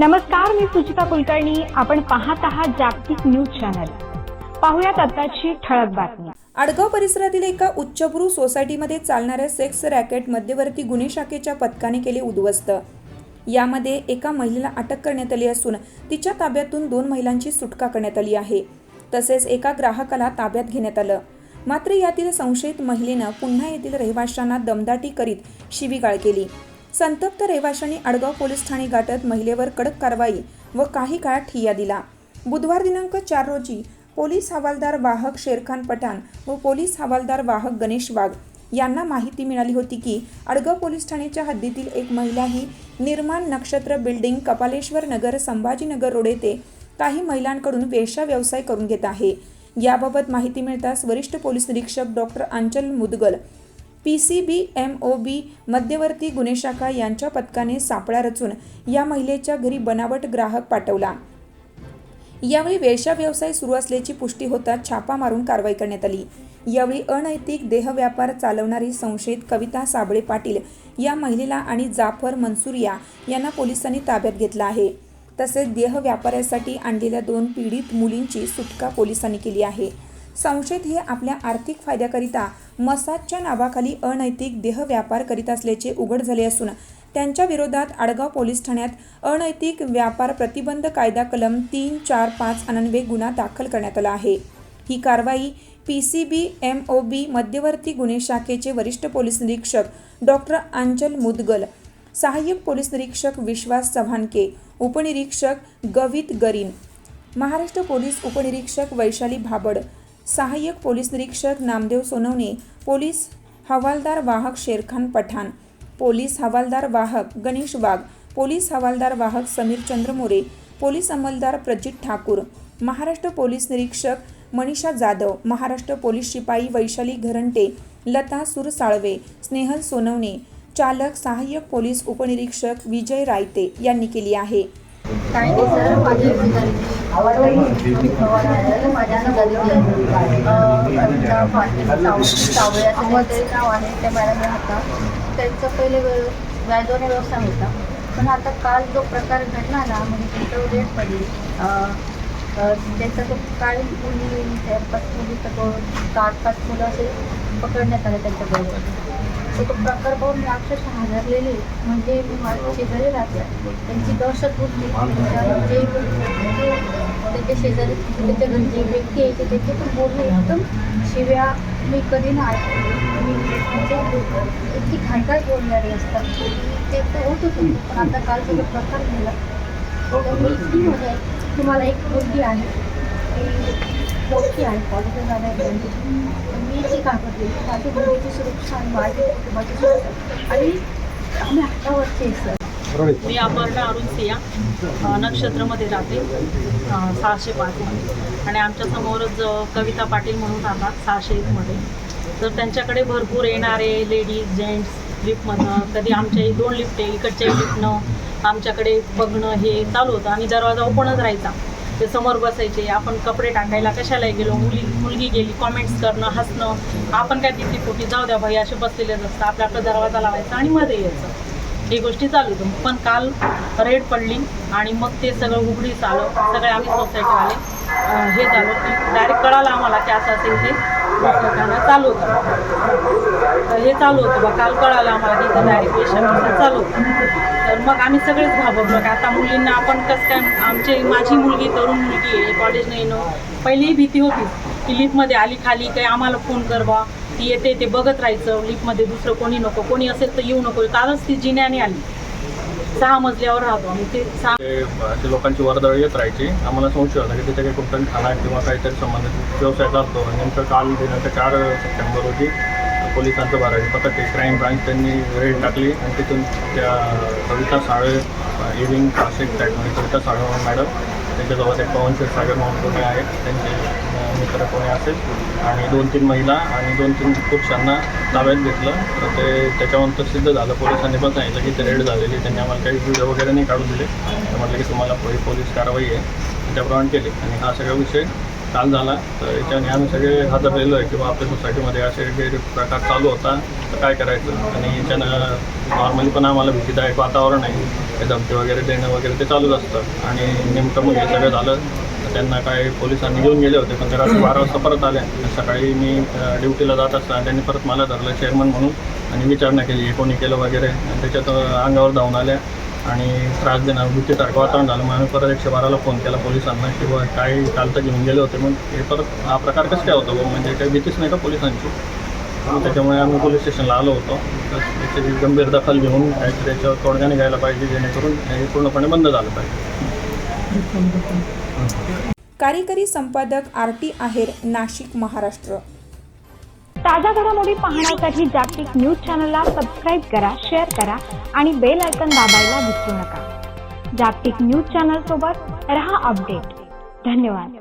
नमस्कार मी सुचिता कुलकर्णी. आपण पाहत आहात जागतिक न्यूज चॅनल. पाहुयात आताची ठळक बातमी. आडगाव परिसरातील एका उच्चभ्रू सोसायटीमध्ये चालणाऱ्या सेक्स रॅकेट मध्यवर्ती गुन्हे शाखेच्या पथकाने केले उद्ध्वस्त. यामध्ये एका महिलेला अटक करण्यात आली असून तिच्या ताब्यातून दोन महिलांची सुटका करण्यात आली आहे. तसेच एका ग्राहकाला ताब्यात घेण्यात आलं. मात्र यातील संशयित महिलेनं पुन्हा येथील रहिवाशांना दमदाटी करीत शिवीगाळ केली. संतप्त रहिवाशांनी आडगाव पोलीस ठाणे गाठत महिलेवर कडक कारवाई व काही काळ ठिय्या दिला. बुधवार दिनांक चार रोजी पोलीस हवालदार वाहक शेरखान पठाण व पोलीस हवालदार वाहक गणेश वाघ यांना माहिती मिळाली होती की आडगाव पोलीस ठाण्याच्या हद्दीतील एक महिला ही निर्माण नक्षत्र बिल्डिंग कपालेश्वर नगर संभाजीनगर रोड येथे काही महिलांकडून वेशा व्यवसाय करून घेत आहे. याबाबत माहिती मिळताच वरिष्ठ पोलीस निरीक्षक doctor Anchal Mudgal P C B M O B मध्यवर्ती गुन्हे शाखा यांच्या पथकाने सापळा रचून या महिलेच्या घरी बनावट ग्राहक पाठवला. यावेळी वेश्या व्यवसाय सुरू असल्याची पुष्टी होताच छापा मारून कारवाई करण्यात आली. यावेळी अनैतिक देहव्यापार चालवणारी संशयित कविता साबळे पाटील या महिलेला आणि जाफर मनसुरिया यांना पोलिसांनी ताब्यात घेतला आहे. तसेच देह व्यापाऱ्यासाठी आणलेल्या दोन पीडित मुलींची सुटका पोलिसांनी केली आहे. संशयित हे आपल्या आर्थिक फायद्याकरिता मसाजच्या नावाखाली अनैतिक देह व्यापार करीत असल्याचे उघड झाले असून त्यांच्या विरोधात आडगाव पोलीस ठाण्यात अनैतिक व्यापार प्रतिबंध कायदा कलम तीन चार पाच अनन्वे गुन्हा दाखल करण्यात आला आहे. ही कारवाई P C B M O B मध्यवर्ती गुन्हे शाखेचे वरिष्ठ पोलीस निरीक्षक डॉक्टर अंचल मुदगल सहाय्यक पोलीस निरीक्षक विश्वास चव्हाणके उपनिरीक्षक गवित गरीन महाराष्ट्र पोलीस उपनिरीक्षक वैशाली भाबड सहाय्यक पोलीस निरीक्षक नामदेव सोनवणे पोलीस हवालदार वाहक शेरखान पठाण पोलीस हवालदार वाहक गणेश वाघ पोलीस हवालदार वाहक समीर चंद्र मोरे पोलीस अंमलदार प्रजित ठाकूर महाराष्ट्र पोलीस निरीक्षक मनीषा जाधव महाराष्ट्र पोलीस शिपाई वैशाली घरंटे लता सुरसाळवे स्नेहल सोनवणे चालक सहाय्यक पोलीस उपनिरीक्षक विजय रायते यांनी केली आहे. काही नाव आहे त्या मॅडम राहतात त्यांचा पहिले व्य- व्याजोने व्यवसाय होता. पण आता काल जो प्रकार घडला ना म्हणजे त्यांचं रेट पडली. त्यांचा तो काही मुली पाच मुलीचा तो सात पाच मुलं असे पकडण्यात आले त्यांच्याबरोबर तर तो प्रकार पाहून मी अक्षरशः हादरलेली म्हणजे मी माझ्या शेजारी राहते. त्यांची दहशत होती. म्हणजे जे त्याच्या शेजारी त्याच्या घरी जे व्यक्ती आहे ते त्याचे पण बोलणे एकदम शिव्या मी कधी ना ऐकले. मी म्हणजे इतकी घाय काय बोलणारे असतात. ते तर होत होतं पण आता कालचा जो प्रकार झाला तर मी इतकी तुम्हाला एक मुलगी आहे. की मोठी आहे. कॉलेजला जाण्यापर्यंत पण मी ती घाबरली माझी मुलीची सुरक्षा आणि माझी कुटुंबाची सुरक्षा. आणि आम्ही हक्कावरचे आहे सर. मी अपर्णा अरुण सिया अ, नक्षत्रमध्ये राहते. सहाशे पाचमध्ये आणि आमच्यासमोरच कविता पाटील म्हणून राहतात सहाशे एकमध्ये तर त्यांच्याकडे भरपूर येणारे लेडीज जेंट्स लिफ्टमधनं कधी आमच्याही दोन लिफ्ट आहे इकडच्याही लिफ्टनं आमच्याकडे बघणं हे चालू होतं. आणि दरवाजा ओपनच राहायचा. ते समोर बसायचे आपण कपडे टाकायला कशाला गेलो मुली मुलगी गेली कॉमेंट्स करणं हसणं आपण काय तिथे पोटी जाऊ द्या भाई असे बसलेलेच असतं आपल्या आपला दरवाजा लावायचा आणि मध्ये यायचं. ही गोष्टी चालू होतं. पण काल रेड पडली आणि मग ते सगळं उघडीस आलं. सगळे आम्ही सोसायटीवाले अं, हे झालं की डायरेक्ट कळालं आम्हाला की असं असेल ते लोकांना चालू होतं. तर हे चालू होतं बा काल कळालं आम्हाला इथं डायरेक्ट पेशंट चालू होतं. तर मग आम्ही सगळेच घाबरलो की आता मुलींना आपण कसं काय आमची माझी मुलगी तरुण मुलगी आहे कॉलेजला येणं. पहिलीही भीती होती की लिफ्टमध्ये आली खाली काही आम्हाला फोन कर बा. ती येते ते बघत राहायचं. लिफ्टमध्ये दुसरं कोणी नको कोणी असेल तर येऊ नको. कालच ती जिन्याने आली. सहा मजल्यावर राहतो आम्ही. ते सहा असे लोकांची वर्दळ येत राहायची. आम्हाला संशय होता की तिथे काही कुठं खाना किंवा काहीतरी संबंधित व्यवसाय चालतो. आणि नेमकं काल दिनांक चार सप्टेंबर रोजी पोलिसांचं बारावी पथक ते क्राईम ब्रांच त्यांनी रेड टाकली आणि तिथून त्या कविता साळे इव्हिंग क्लासिक साईडमध्ये कविता साळे मॅडम त्यांच्याजवळ एक पवन क्षीरसागर म्हणून कोणी आहेत. त्यांचे मित्र कोणी असेल आणि दोन तीन महिला आणि दोन तीन पुरुषांना ताब्यात घेतलं तर ते त्याच्यानंतर सिद्ध झालं. पोलिसांनी पण सांगितलं की ते रेड झालेली त्यांनी आम्हाला काही व्हिडिओ वगैरे नाही काढून दिले. तर म्हटलं की तुम्हाला पो- पोलीस कारवाई आहे. त्याप्रमाणे केली. आणि हा सगळा विषय काल झाला. तर याच्याने आम्ही सगळे हजरलेलो आहे किंवा आपल्या सोसायटीमध्ये असे गैर प्रकार चालू होता तर काय करायचं? आणि याच्यानं नॉर्मली पण आम्हाला भीतीदायक वातावरण आहे. हे धमकी वगैरे देणं वगैरे ते चालूच असतं. आणि नेमकं मग हे सगळं झालं. त्यांना काय पोलिसांनी घेऊन गेले होते पण ते रात्री बारा वाजता परत आले. सकाळी मी ड्युटीला जात असताना त्यांनी परत मला धरलं चेअरमन म्हणून. आणि विचारणा केली हे कोणी केलं वगैरे. आणि त्याच्यात अंगावर धावून आल्या. आणि त्रास देणार भीतीसारखं वातावरण झालं. मग आम्ही परत एकशे बाराला फोन केला पोलिसांना किंवा काय काल तर घेऊन गेले होते मग हे परत हा प्रकार कसं काय होतो बुवा? म्हणजे काही भीतीच नाही का पोलिसांची? त्याच्यामुळे आम्ही पोलीस स्टेशनला आलो होतो. तर त्याची गंभीर दखल घेऊन काहीतरी त्याच्यावर तोडगा निघायला पाहिजे जेणेकरून हे पूर्णपणे बंद झालं पाहिजे. कार्यकारी संपादक आर टी आहेर नाशिक महाराष्ट्र. ताज्या घडामोडी पाहण्यासाठी जागतिक न्यूज चॅनलला सबस्क्राईब करा शेअर करा आणि बेल आयकन दाबायला विसरू नका. जागतिक न्यूज चॅनल सोबत रहा अपडेट. धन्यवाद.